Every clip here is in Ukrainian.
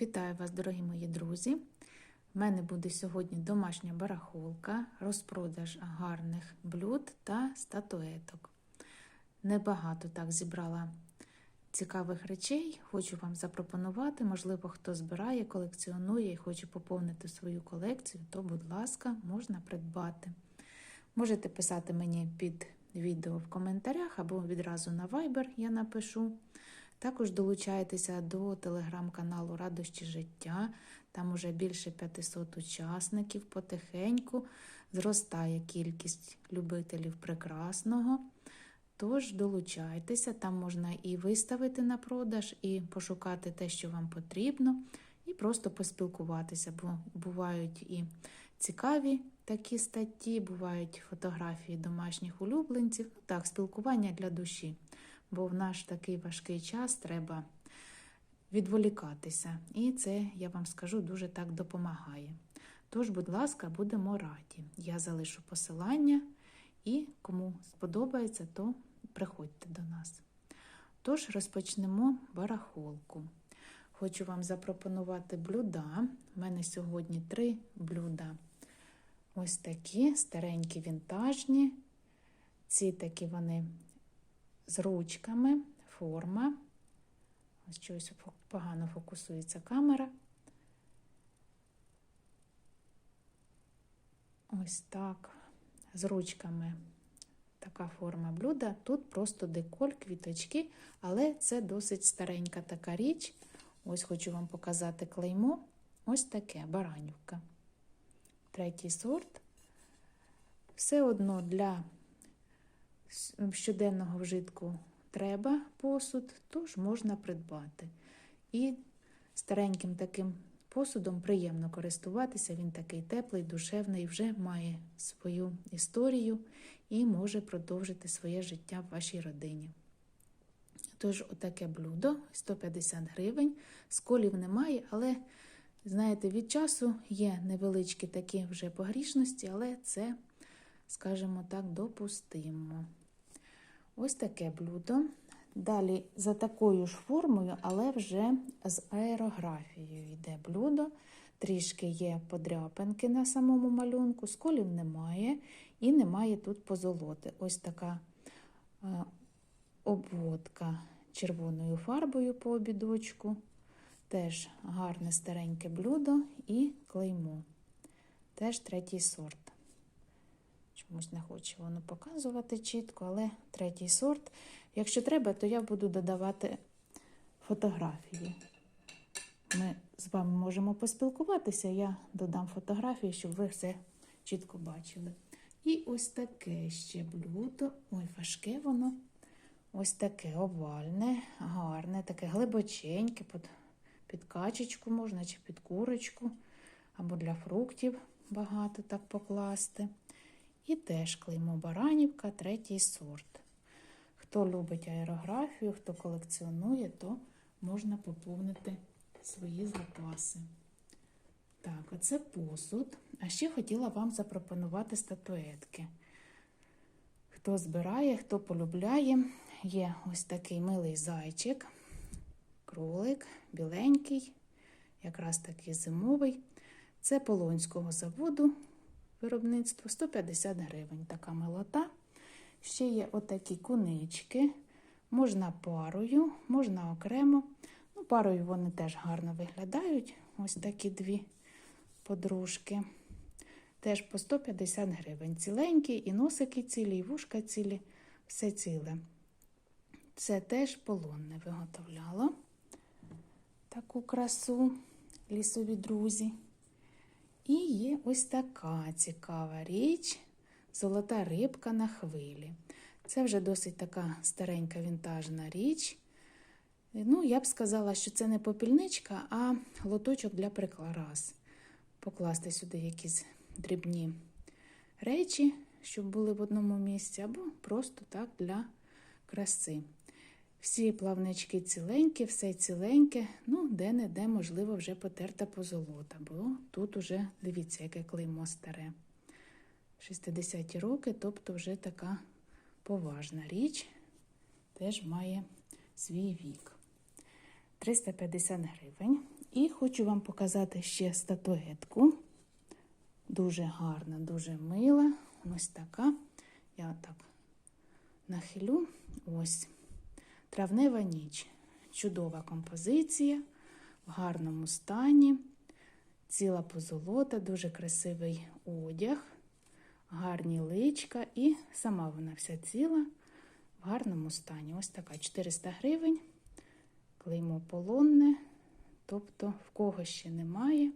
Вітаю вас, дорогі мої друзі! У мене буде сьогодні домашня барахолка, розпродаж гарних блюд та статуеток. Небагато так зібрала цікавих речей. Хочу вам запропонувати. Можливо, хто збирає, колекціонує і хоче поповнити свою колекцію, то, будь ласка, можна придбати. Можете писати мені під відео в коментарях або відразу на Viber я напишу. Також долучайтеся до телеграм-каналу Радощі життя. Там уже більше 500 учасників. Потихеньку зростає кількість любителів прекрасного. Тож долучайтеся, там можна і виставити на продаж, і пошукати те, що вам потрібно, і просто поспілкуватися, бо бувають і цікаві такі статті, бувають фотографії домашніх улюбленців. Ну так, спілкування для душі бо в наш такий важкий час треба відволікатися. І це, я вам скажу, дуже так допомагає. Тож, будь ласка, будемо раді. Я залишу посилання і кому сподобається, то приходьте до нас. Тож розпочнемо барахолку. Хочу вам запропонувати блюда. У мене сьогодні три блюда. Ось такі старенькі вінтажні. Ці такі вони з ручками, форма. Ось чогось погано фокусується камера. Ось так. З ручками така форма блюда. Тут просто деколь, квіточки, але це досить старенька така річ. Ось хочу вам показати клеймо. Ось таке баранівка. Третій сорт. Все одно для щоденного вжитку треба посуд, тож можна придбати. І стареньким таким посудом приємно користуватися, він такий теплий, душевний, вже має свою історію і може продовжити своє життя в вашій родині. Тож, отаке блюдо 150 гривень, сколів немає, але, знаєте, від часу є невеличкі такі вже погрішності, але це, скажімо так, допустимо. Ось таке блюдо. Далі за такою ж формою, але вже з аерографією йде блюдо. Трішки є подряпинки на самому малюнку, сколів немає, і немає тут позолоти. Ось така е, обводка червоною фарбою по обідочку. Теж гарне стареньке блюдо і клеймо. Теж третій сорт. Чомусь не хоче воно показувати чітко, але третій сорт. Якщо треба, то я буду додавати фотографії. Ми з вами можемо поспілкуватися, я додам фотографії, щоб ви все чітко бачили. І ось таке ще блюдо. Ой, важке воно. Ось таке овальне, гарне, таке глибоченьке, під, під качечку можна, чи під курочку, або для фруктів багато так покласти. І теж клеймо Баранівка, третій сорт. Хто любить аерографію, хто колекціонує, то можна поповнити свої запаси. Так, оце посуд. А ще хотіла вам запропонувати статуетки. Хто збирає, хто полюбляє, є ось такий милий зайчик, кролик, біленький, якраз такий зимовий. Це Полонського заводу виробництво 150 гривень. Така милота. Ще є отакі кунички. Можна парою, можна окремо. Ну, Парою вони теж гарно виглядають. Ось такі дві подружки. Теж по 150 гривень. Ціленькі, і носики цілі, і вушка цілі, все ціле. Це теж полонне виготовляло таку красу лісові друзі. І є ось така цікава річ золота рибка на хвилі. Це вже досить така старенька вінтажна річ. Ну, я б сказала, що це не попільничка, а лоточок для прикларас. Покласти сюди якісь дрібні речі, щоб були в одному місці, або просто так для краси. Всі плавнички ціленькі, все ціленьке, ну, де-не-де, можливо, вже потерта позолота, бо тут уже, дивіться, яке клеймо старе. 60-ті роки, тобто вже така поважна річ, теж має свій вік. 350 гривень. І хочу вам показати ще статуетку. Дуже гарна, дуже мила. Ось така. Я так нахилю. Ось. Травнева ніч. Чудова композиція в гарному стані. Ціла позолота, дуже красивий одяг, гарні личка і сама вона вся ціла в гарному стані. Ось така 400 гривень. Клеймо полонне, тобто в кого ще немає.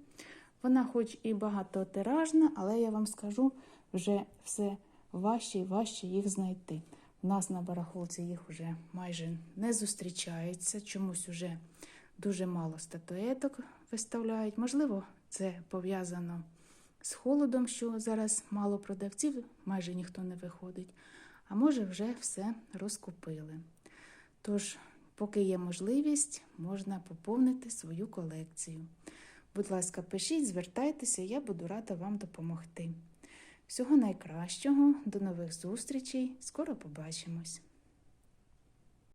Вона хоч і багатотиражна, але я вам скажу, вже все важче і важче їх знайти. У нас на барахолці їх вже майже не зустрічається, чомусь вже дуже мало статуеток виставляють. Можливо, це пов'язано з холодом, що зараз мало продавців, майже ніхто не виходить. А може, вже все розкупили. Тож, поки є можливість, можна поповнити свою колекцію. Будь ласка, пишіть, звертайтеся, я буду рада вам допомогти. Всього найкращого, до нових зустрічей, скоро побачимось!